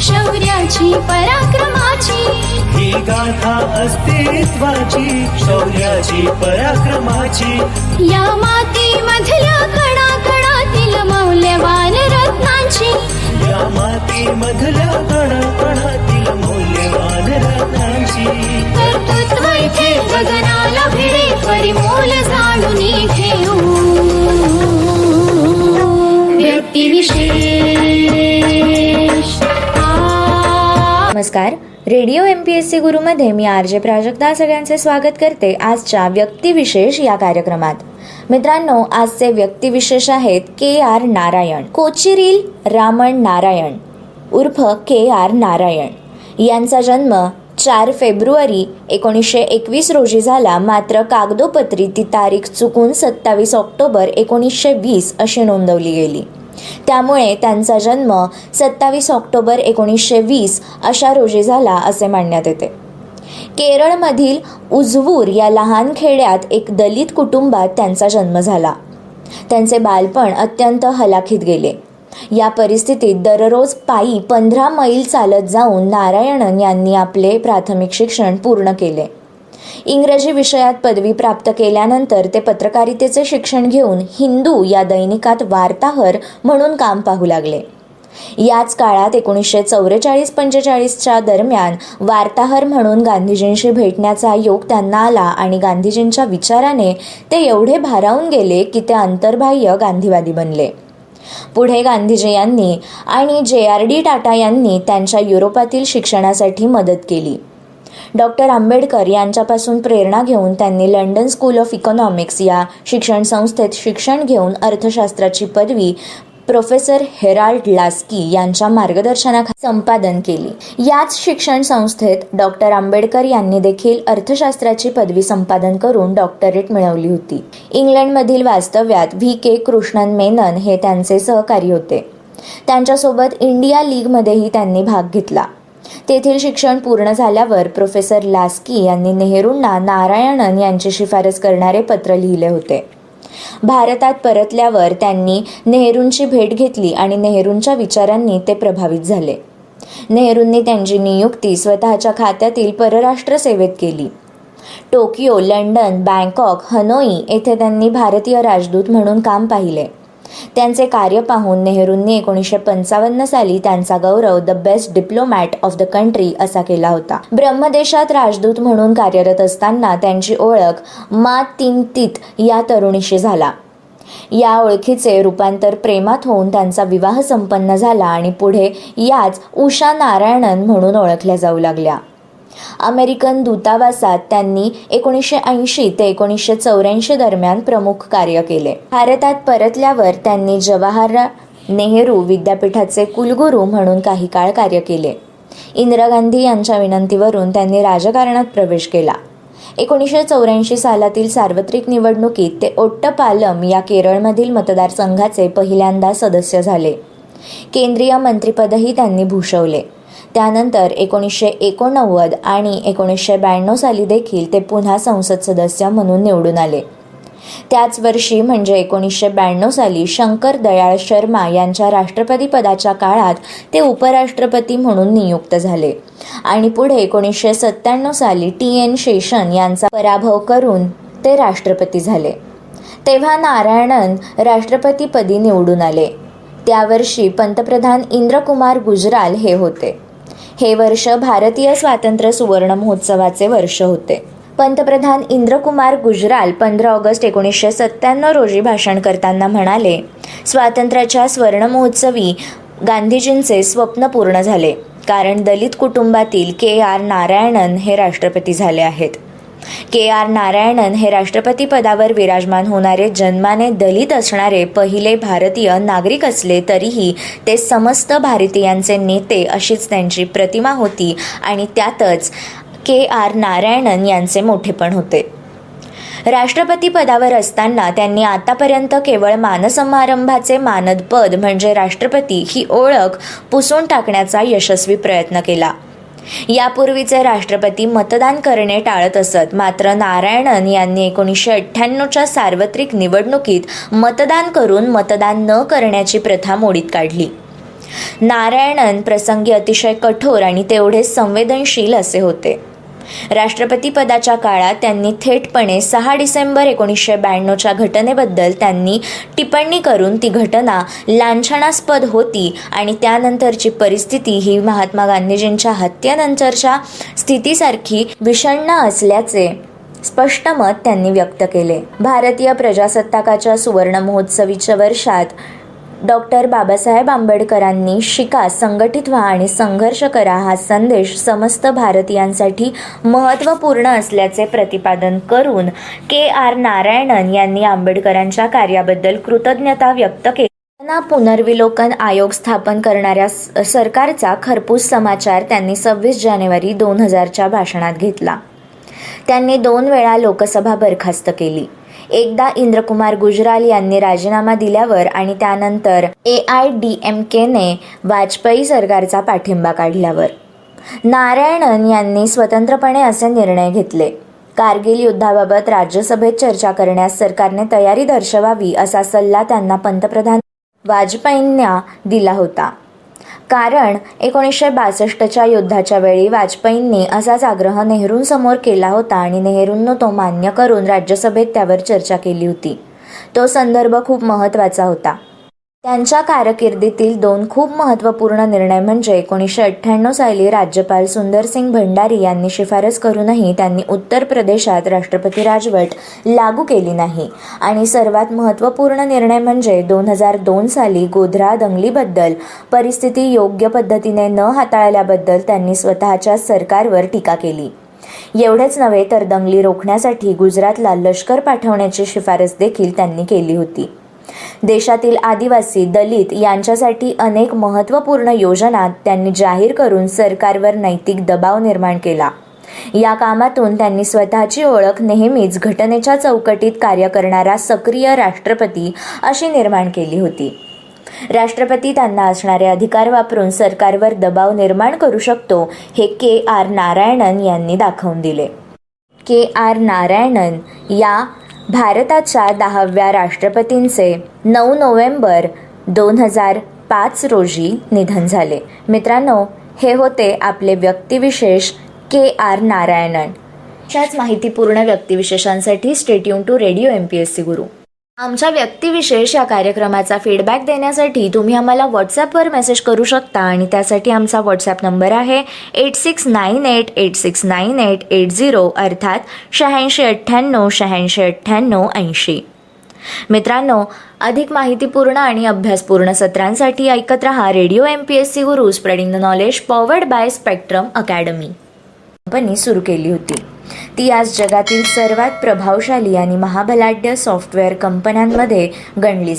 शौर्याची पराक्रमाची. ही गाथा अस्तित्वाची. शौर्याची पराक्रमाची. या मातीमधल्या कणा कणातील मौल्यवान रत्नांची. या माती मधल्या कणाकणातील मौल्यवान रत्नांची. कर्तृत्व इथे गगनाला भिडे परिमोल radio M P S C गुरुमध्ये मी आर जे प्राजक्ता सगळ्यांचे स्वागत करते आजच्या व्यक्तिविशेष या कार्यक्रमात. मित्रांनो आजचे व्यक्तिविशेष आहेत के आर नारायण कोचिरील रामण नारायण उर्फ के आर नारायण. यांचा जन्म चार फेब्रुवारी एकोणीसशे एकवीस रोजी झाला. मात्र कागदोपत्री ती तारीख चुकून सत्तावीस ऑक्टोबर एकोणीसशे वीस अशी नोंदवली गेली. त्यामुळे त्यांचा जन्म सत्तावीस ऑक्टोबर एकोणीसशे वीस अशा रोजी झाला असे मानण्यात येते. केरळमधील उजवूर या लहान खेड्यात एक दलित कुटुंबात त्यांचा जन्म झाला. त्यांचे बालपण अत्यंत हलाखीत गेले. या परिस्थितीत दररोज पायी पंधरा मैल चालत जाऊन नारायणन यांनी आपले प्राथमिक शिक्षण पूर्ण केले. इंग्रजी विषयात पदवी प्राप्त केल्यानंतर ते पत्रकारितेचे शिक्षण घेऊन हिंदू या दैनिकात वार्ताहर म्हणून काम पाहू लागले. याच काळात एकोणीसशे चौवेचाळीस पंचेचाळीसच्या दरम्यान वार्ताहर म्हणून गांधीजींशी भेटण्याचा योग त्यांना आला आणि गांधीजींच्या विचाराने ते एवढे भारावून गेले की ते अंतर्बाह्य गांधीवादी बनले. पुढे गांधीजी यांनी आणि जे आर डी टाटा यांनी त्यांच्या युरोपातील शिक्षणासाठी मदत केली. डॉक्टर आंबेडकर यांच्यापासून प्रेरणा घेऊन त्यांनी लंडन स्कूल ऑफ इकॉनॉमिक्स या शिक्षण संस्थेत शिक्षण घेऊन अर्थशास्त्राची पदवी प्रोफेसर हेराल्ड लास्की यांच्या मार्गदर्शनाखाली संपादन केली. याच शिक्षण संस्थेत डॉक्टर आंबेडकर यांनी देखील अर्थशास्त्राची पदवी संपादन करून डॉक्टरेट मिळवली होती. इंग्लंडमधील वास्तव्यात व्ही. के. कृष्णन मेनन हे त्यांचे सहकारी होते. त्यांच्यासोबत इंडिया लीगमध्येही त्यांनी भाग घेतला. तेथील शिक्षण पूर्ण झाल्यावर प्रोफेसर लास्की यांनी नेहरूंना नारायणन यांची शिफारस करणारे पत्र लिहिले होते. भारतात परतल्यावर त्यांनी नेहरूंची भेट घेतली आणि नेहरूंच्या विचारांनी ते प्रभावित झाले. नेहरूंनी त्यांची नियुक्ती स्वतःच्या खात्यातील परराष्ट्र सेवेत केली. टोकियो लंडन बँकॉक हनोई येथे त्यांनी भारतीय राजदूत म्हणून काम पाहिले. त्यांचे कार्य पाहून नेहरूंनी एकोणीसशे पंचावन्न साली त्यांचा गौरव the best diplomat of the country असा केला होता. ब्रह्मदेशात राजदूत म्हणून कार्यरत असताना त्यांची ओळख मा तिन तीत या तरुणीशी झाला. या ओळखीचे रूपांतर प्रेमात होऊन त्यांचा विवाह संपन्न झाला आणि पुढे याच उषा नारायणन म्हणून ओळखल्या जाऊ लागल्या. अमेरिकन दूतावासात त्यांनी एकोणीसशे ऐंशी ते एकोणीसशे चौऱ्याऐंशी दरम्यान प्रमुख कार्य केले. भारतात परतल्यावर त्यांनी जवाहरलाल नेहरू विद्यापीठाचे कुलगुरू म्हणून काही काळ कार्य केले. इंदिरा गांधी यांच्या विनंतीवरून त्यांनी राजकारणात प्रवेश केला. एकोणीसशे चौऱ्याऐंशी सालातील सार्वत्रिक निवडणुकीत ते ओट्टपालम या केरळमधील मतदारसंघाचे पहिल्यांदा सदस्य झाले. केंद्रीय मंत्रिपदही त्यांनी भूषवले. त्यानंतर एकोणीसशे एकोणनव्वद आणि एकोणीसशे ब्याण्णव साली देखील ते पुन्हा संसद सदस्य म्हणून निवडून आले. त्याच वर्षी म्हणजे एकोणीसशे ब्याण्णव साली शंकर दयाळ शर्मा यांच्या राष्ट्रपती पदाच्या काळात ते उपराष्ट्रपती म्हणून नियुक्त झाले. आणि पुढे एकोणीसशे सत्त्याण्णव साली टी एन शेषन यांचा पराभव करून ते राष्ट्रपती झाले. तेव्हा नारायणन राष्ट्रपतीपदी निवडून आले. त्यावर्षी पंतप्रधान इंद्रकुमार गुजराल हे होते. हे वर्ष भारतीय स्वातंत्र्य सुवर्ण महोत्सवाचे वर्ष होते. पंतप्रधान इंद्रकुमार गुजराल पंधरा ऑगस्ट एकोणीसशे सत्त्याण्णव रोजी भाषण करताना म्हणाले स्वातंत्र्याच्या स्वर्ण महोत्सवी गांधीजींचे स्वप्न पूर्ण झाले कारण दलित कुटुंबातील के आर नारायणन हे राष्ट्रपती झाले आहेत. के आर नारायणन हे राष्ट्रपती पदावर विराजमान होणारे जन्माने दलित असणारे पहिले भारतीय नागरिक असले तरीही ते समस्त भारतीयांचे नेते अशीच त्यांची प्रतिमा होती आणि त्यातच के आर नारायणन यांचे मोठेपण होते. राष्ट्रपती पदावर असताना त्यांनी आतापर्यंत केवळ मानसमारंभाचे मानदपद म्हणजे राष्ट्रपती ही ओळख पुसून टाकण्याचा यशस्वी प्रयत्न केला. यापूर्वीचे राष्ट्रपती मतदान करणे टाळत असत. मात्र नारायणन यांनी एकोणीसशे अठ्ठ्याण्णवच्या सार्वत्रिक निवडणुकीत मतदान करून मतदान न करण्याची प्रथा मोडीत काढली. नारायणन प्रसंगी अतिशय कठोर आणि तेवढे संवेदनशील असे होते. राष्ट्रपती पदाच्या काळात त्यांनी थेटपणे सहा डिसेंबर एकोणीसशे ब्याण्णवच्या घटनेबद्दल त्यांनी टिप्पणी करून ती घटना लांछनास्पद होती आणि त्यानंतरची परिस्थिती ही महात्मा गांधीजींच्या हत्येनंतरच्या स्थितीसारखी विषण्ण असल्याचे स्पष्ट मत त्यांनी व्यक्त केले. भारतीय प्रजासत्ताकाच्या सुवर्ण महोत्सवीच्या वर्षात डॉक्टर बाबासाहेब आंबेडकरांनी शिका संघटित व्हा आणि संघर्ष करा हा संदेश समस्त भारतीयांसाठी महत्त्वपूर्ण असल्याचे प्रतिपादन करून के आर नारायणन यांनी आंबेडकरांच्या कार्याबद्दल कृतज्ञता व्यक्त केली. पुनर्विलोकन आयोग स्थापन करणाऱ्या स- सरकारचा खरपूस समाचार त्यांनी सव्वीस जानेवारी दोन हजारच्या भाषणात घेतला. त्यांनी दोन वेळा लोकसभा बरखास्त केली. एकदा इंद्रकुमार गुजराल यांनी राजीनामा दिल्यावर आणि त्यानंतर ए आय डी एम केने वाजपेयी सरकारचा पाठिंबा काढल्यावर. नारायणन यांनी स्वतंत्रपणे असे निर्णय घेतले. कारगिल युद्धाबाबत राज्यसभेत चर्चा करण्यास सरकारने तयारी दर्शवावी असा सल्ला त्यांना पंतप्रधान वाजपेयींना दिला होता. कारण एकोणीसशे बासष्टच्या युद्धाच्या वेळी वाजपेयींनी असाच आग्रह नेहरूंसमोर केला होता आणि नेहरूंनं तो मान्य करून राज्यसभेत त्यावर चर्चा केली होती. तो संदर्भ खूप महत्त्वाचा होता. त्यांच्या कारकिर्दीतील दोन खूप महत्त्वपूर्ण निर्णय म्हणजे एकोणीसशे अठ्ठ्याण्णव साली राज्यपाल सुंदरसिंग भंडारी यांनी शिफारस करूनही त्यांनी उत्तर प्रदेशात राष्ट्रपती राजवट लागू केली नाही. आणि सर्वात महत्त्वपूर्ण निर्णय म्हणजे दोन हजार दोन साली गोधरा दंगलीबद्दल परिस्थिती योग्य पद्धतीने न हाताळल्याबद्दल त्यांनी स्वतःच्या सरकारवर टीका केली. एवढेच नव्हे तर दंगली रोखण्यासाठी गुजरातला लष्कर पाठवण्याची शिफारस देखील त्यांनी केली होती. देशातील आदिवासी दलित यांच्यासाठी अनेक महत्त्वपूर्ण योजना त्यांनी जाहीर करून सरकारवर नैतिक दबाव निर्माण केला. या कामातून त्यांनी स्वतःची ओळख नेहमीच घटनेच्या चौकटीत कार्य करणारा सक्रिय राष्ट्रपती अशी निर्माण केली होती. राष्ट्रपती त्यांना असणारे अधिकार वापरून सरकारवर दबाव निर्माण करू शकतो हे के आर नारायणन यांनी दाखवून दिले. के आर नारायणन या भारताच्या दहाव्या राष्ट्रपतींचे नऊ नोव्हेंबर दोन हजार पाच रोजी निधन झाले. मित्रांनो हे होते आपले व्यक्तिविशेष के आर नारायणन. अशाच माहितीपूर्ण व्यक्तिविशेषांसाठी stay tuned to radio M P S C Guru आमच्या व्यक्तिविशेष या कार्यक्रमाचा फीडबॅक देण्यासाठी तुम्ही आम्हाला व्हॉट्सॲपवर मेसेज करू शकता आणि त्यासाठी आमचा व्हॉट्सॲप नंबर आहे eight six nine eight eight six nine eight eight zero अर्थात शहाऐंशी अठ्ठ्याण्णव शहाऐंशी अठ्ठ्याण्णव ऐंशी. मित्रांनो अधिक माहितीपूर्ण आणि अभ्यासपूर्ण सत्रांसाठी ऐकत रहा radio M P S C Guru spreading the knowledge powered by spectrum academy company सुरू केली होती. ती आज जगातील सर्वात प्रभावशाली आणि महाबलाढ्य सॉफ्टवेअर कंपन्यांमध्ये गणली